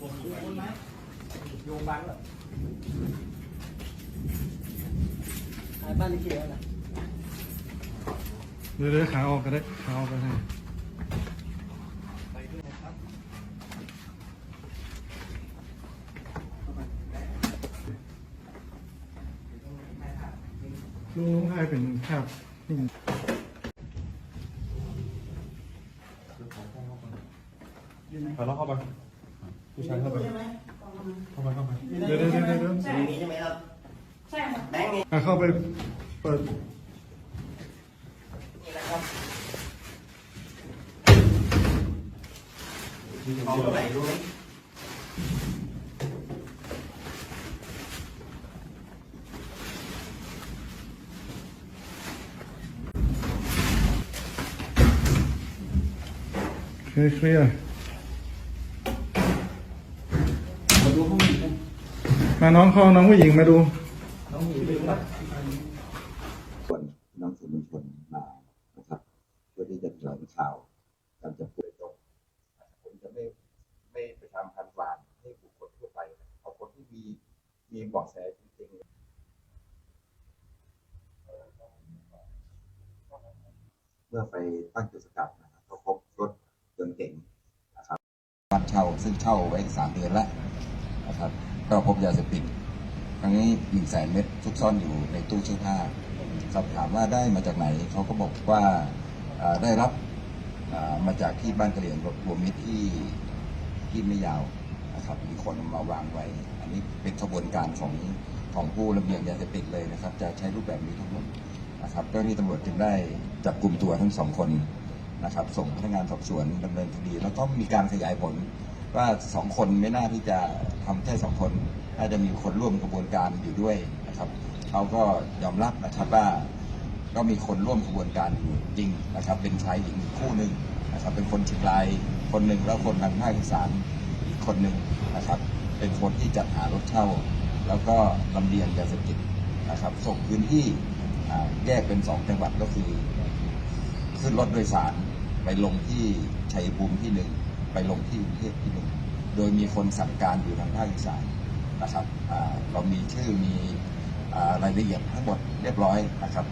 โยงบ้านเหรอขายบ้านนี่เกี่ยวนะเดี๋ยวเดี๋ยวขาออกก็ได้ขาออกก็ได้ไปด้วยนะครับลุงลุงให้เป็นภาพนิ่งเอาแล้วเข้าไป ผู้ชายเข้าไปใช่ไหมเข้าไปเข้าไปเดี๋ยวเดี๋ยวเดี๋ยวเดี๋ยวใช่มีใช่ไหมครับใช่ค่ะแบงค์นี่อะเข้าไปเปิดนี่นะครับของเท่าไหร่รู้ไหมเคลียร์เคลียร์ มาดูห้องนี้กัน มาน้องเข้าน้องผู้หญิงมาดู น้องหมีไปดูป่ะส่วนน้องสื่อมวลชนมานะครับเพื่อที่จะแถลงข่าวการจับกลุ่มตรงผมจะไม่ไม่ไปทำพันวานให้บุคคลทั่วไปเอาคนที่มีมีเบาะแสจริงๆเมื่อไปตั้งจุดสกัดนะครับก็พบรถยนต์เก๋งนะครับบ้านเช่าซึ่งเช่าไว้สามเดือนแล้วนะครับ ก็พบยาเสพติดครั้งนี้หนึ่งแสนเม็ดซุกซ่อนอยู่ในตู้เสื้อผ้าสอบถามว่าได้มาจากไหนเขาก็บอกว่าได้รับมาจากที่บ้านกะเหรี่ยงรวมมิตรที่ที่ไม่ยาวนะครับมีคนมาวางไว้ อันนี้เป็นขบวนการของของผู้ระเบียงยาเสพติดเลยนะครับ จะใช้รูปแบบนี้ทั้งหมดนะครับเจ้าหน้าที่ตำรวจจึงได้จับกลุ่มตัวทั้งสองคนนะครับ ส่งพนักงานสอบสวนดำเนินคดี แล้วก็มีการขยายผลว่าสองคนไม่น่าที่จะ ทำแค่สองคนน่าจะมีคนร่วมกระบวนการอยู่ด้วยนะครับเขาก็ยอมรับนะครับว่าก็มีคนร่วมกระบวนการอยู่จริงนะครับ เป็นชายหญิงคู่หนึ่งนะครับเป็นคนเชียงรายคนหนึ่งแล้วคนทางภาคอีสานอีกคนหนึ่งนะครับ เป็นคนที่จัดหารถเช่า แล้วก็ลำเลียงยาเสพติดนะครับส่งพื้นที่แยกเป็นสองจังหวัดก็คือ ขึ้นรถโดยสารไปลงที่ชัยภูมิที่หนึ่งไปลงที่กรุงเทพที่หนึ่ง โดยมีคนสั่งการอยู่ทางภาคอีสานนะครับเรามีชื่อมีอรายละเอียดทั้งหมดเรียบร้อยนะครับ